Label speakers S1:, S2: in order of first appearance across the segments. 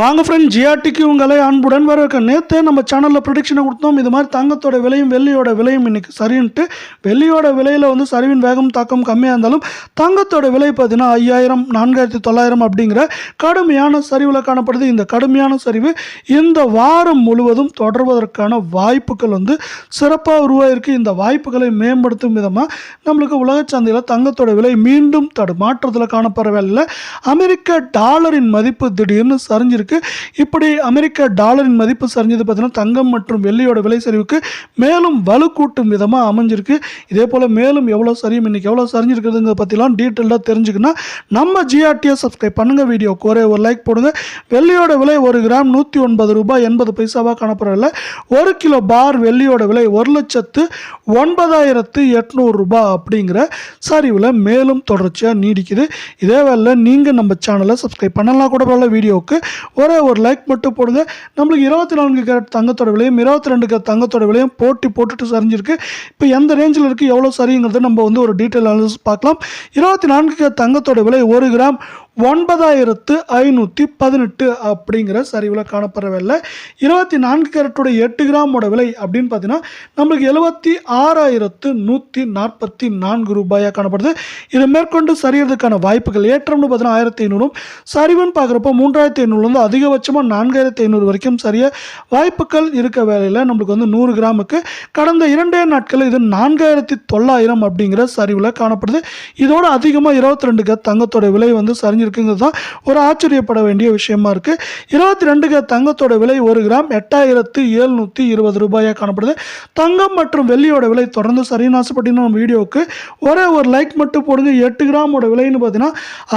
S1: வாங்க ஃப்ரெண்ட் ஜிஆர்டிக்கு உங்களை அன்புடன் வரவேற்க. நேற்று நம்ம சேனலில் ப்ரொடிக்ஷனை கொடுத்தோம். இது மாதிரி தங்கத்தோட விலையும் வெள்ளியோட விலையும் இன்னைக்கு சரின்ட்டு வெள்ளியோட விலையில் வந்து சரிவின் வேகம் தாக்கம் கம்மியாக இருந்தாலும் தங்கத்தோட விலை பார்த்தீங்கன்னா ஐயாயிரம் நான்காயிரத்தி தொள்ளாயிரம் அப்படிங்கிற கடுமையான சரிவில் காணப்படுது. இந்த கடுமையான சரிவு இந்த வாரம் முழுவதும் தொடர்வதற்கான வாய்ப்புகள் வந்து சிறப்பாக உருவாயிருக்கு. இந்த வாய்ப்புகளை மேம்படுத்தும் விதமாக நம்மளுக்கு உலக சந்தையில் தங்கத்தோட விலை மீண்டும் தடு மாற்றத்தில் காணப்படவில்லை அமெரிக்க டாலரின் மதிப்பு திடீர்னு சரிஞ்சிருக்கு. இப்படி அமெரிக்க டாலரின் மதிப்பு சரிஞ்சது பார்த்தீங்கன்னா தங்கம் மற்றும் வெள்ளியோட விலை சரிவுக்கு மேலும் வலுக்கூட்டும் விதமாக அமைஞ்சிருக்கு. இதே போல் மேலும் எவ்வளோ சரியும் இன்னைக்கு எவ்வளோ சரிஞ்சிருக்கிறதுங்க பற்றிலாம் டீட்டெயிலாக தெரிஞ்சுக்கணும் நம்ம ஜிஆர்டியை சப்ஸ்கிரைப் பண்ணுங்கள் வீடியோக்கு ஒரே ஒரு லைக் போடுங்க. வெள்ளியோட விலை ஒரு கிராம் நூற்றி ஒன்பது ரூபாய் எண்பது பைசாவாக காணப்படவில்லை ஒரு கிலோ பார் வெள்ளியோட விலை ஒரு லட்சத்து ஒன்பதாயிரத்து எட்நூறுரூபா அப்படிங்கிற சரிவில் மேலும் தொடர்ச்சியாக நீடிக்குது. இதே வேலை நீங்கள் நம்ம சேனலை சப்ஸ்கிரைப் பண்ணலாம் கூட பரவாயில்ல வீடியோவுக்கு ஒரே ஒரு லைக் மட்டும் போடுங்க. நம்மளுக்கு இருபத்தி நான்கு கேரட் தங்கத்தோட விலையும் இருபத்தி ரெண்டு கேரட் தங்கத்தோட விலையும் போட்டி போட்டுட்டு சரிஞ்சிருக்கு. இப்போ எந்த ரேஞ்சில் இருக்குது எவ்வளோ சரிங்கிறத நம்ம வந்து ஒரு டீட்டெயில் அனாலிசிஸ் பார்க்கலாம். இருபத்தி நான்கு கேரட் தங்கத்தோட விலை ஒரு கிராம் ஒன்பதாயிரத்து ஐநூற்றி பதினெட்டு அப்படிங்கிற சரிவில் காணப்படவில்லை. இருபத்தி நான்கு கேரட்டுடைய எட்டு கிராமோட விலை அப்படின்னு பார்த்தீங்கன்னா நம்மளுக்கு எழுபத்தி ஆறாயிரத்து நூற்றி நாற்பத்தி நான்கு ரூபாயாக காணப்படுது. இது மேற்கொண்டு சரியறதுக்கான வாய்ப்புகள் ஏற்றம்னு பார்த்தீங்கன்னா ஆயிரத்தி ஐநூறும். சரிவுன்னு பார்க்குறப்போ மூன்றாயிரத்தி ஐநூறுலேருந்து அதிகபட்சமாக நான்காயிரத்தி ஐநூறு வரைக்கும் சரிய வாய்ப்புகள் இருக்க வேலையில் நம்மளுக்கு வந்து நூறு கிராமுக்கு கடந்த இரண்டே நாட்களில் இது நான்காயிரத்தி தொள்ளாயிரம் அப்படிங்கிற சரிவில் காணப்படுது. இதோட அதிகமாக இருபத்தி ரெண்டு தங்கத்தோட விலை வந்து குறைஞ்சிருக்குங்கிறது தான் ஒரு ஆச்சரியப்பட வேண்டிய விஷயமா இருக்குது இருபத்தி ரெண்டு கத் தங்கத்தோட விலை ஒரு கிராம் எட்டாயிரத்து எழுநூற்றி இருபது ரூபாயாக காணப்படுது. தங்கம் மற்றும் வெள்ளியோட விலை தொடர்ந்து சரின்னு ஆசைப்பட்டீங்கன்னா நம்ம வீடியோவுக்கு ஒரே ஒரு லைக் மட்டும் போடுங்க. எட்டு கிராமோட விலைன்னு பார்த்தீங்கன்னா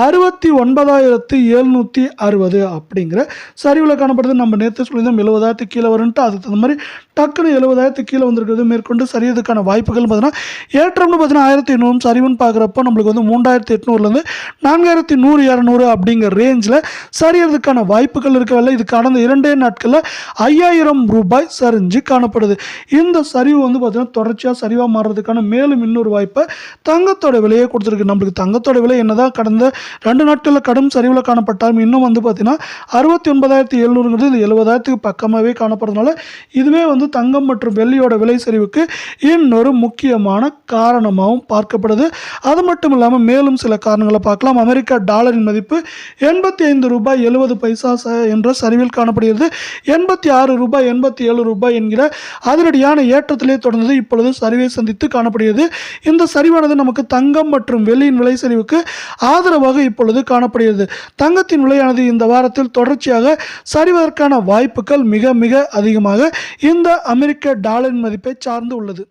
S1: அறுபத்தி ஒன்பதாயிரத்து எழுநூற்றி அறுபது அப்படிங்கிற சரிவில் காணப்படுது. நம்ம நேற்று சொல்லியிருந்தோம் எழுபதாயிரத்து கீழே வரும்ட்டு அதுக்கு தகுந்த மாதிரி டக்குன்னு எழுபதாயிரத்து கீழே வந்திருக்கிறது மேற்கொண்டு சரியதுக்கான வாய்ப்புகள் பார்த்தீங்கன்னா ஏற்றம்னு பார்த்தீங்கன்னா ஆயிரத்தி ஐநூறு சரிவுன்னு பார்க்குறப்போ நம்மளுக்கு வந்து மூன்றாயிரத்தி எட்நூறுலேருந்து நான்காயிரத்தி நூறு இரநூறு அப்படிங்கிற ரேஞ்சில் சரியறதுக்கான வாய்ப்புகள் இருக்கவில்லை இது கடந்த இரண்டே நாட்களில் ஐயாயிரம் ரூபாய் சரிஞ்சு காணப்படுது. இந்த சரிவு வந்து பார்த்தீங்கன்னா தொடர்ச்சியாக சரிவாக மாறுறதுக்கான மேலும் இன்னொரு வாய்ப்பை தங்கத்தோட விலையை கொடுத்துருக்கு. நம்மளுக்கு தங்கத்தோட விலை என்னதான் கடந்த ரெண்டு நாட்களில் கடும் சரிவில் காணப்பட்டாலும் இன்னும் வந்து பார்த்திங்கன்னா அறுபத்தி ஒன்பதாயிரத்தி எழுநூறுங்கிறது இந்த எழுபதாயிரத்துக்கு பக்கமாகவே காணப்படுறதுனால இதுவே வந்து தங்கம் மற்றும் வெள்ளியோட விலை சரிவுக்கு இன்னொரு முக்கியமான காரணமாகவும் பார்க்கப்படுது. அது மட்டும் இல்லாமல் மேலும் சில காரணங்களை பார்க்கலாம். அமெரிக்கா டாலரின் மதிப்பு எண்பத்தி ஐந்து ரூபாய் எழுபது பைசா ச- என்ற சரிவில் காணப்படுகிறது. எண்பத்தி ஆறு ரூபாய் எண்பத்தி ஏழு ரூபாய் என்கிற அதிரடியான ஏற்றத்திலே தொடர்ந்து இப்பொழுது சரிவை சந்தித்து காணப்படுகிறது. இந்த சரிவானது நமக்கு தங்கம் மற்றும் வெள்ளியின் விலை சரிவுக்கு ஆதரவாக இப்பொழுது காணப்படுகிறது. தங்கத்தின் விலையானது இந்த வாரத்தில் தொடர்ச்சியாக சரிவதற்கான வாய்ப்புகள் மிக மிக அதிகமாக இந்த அமெரிக்க டாலரின் மதிப்பை சார்ந்து உள்ளது.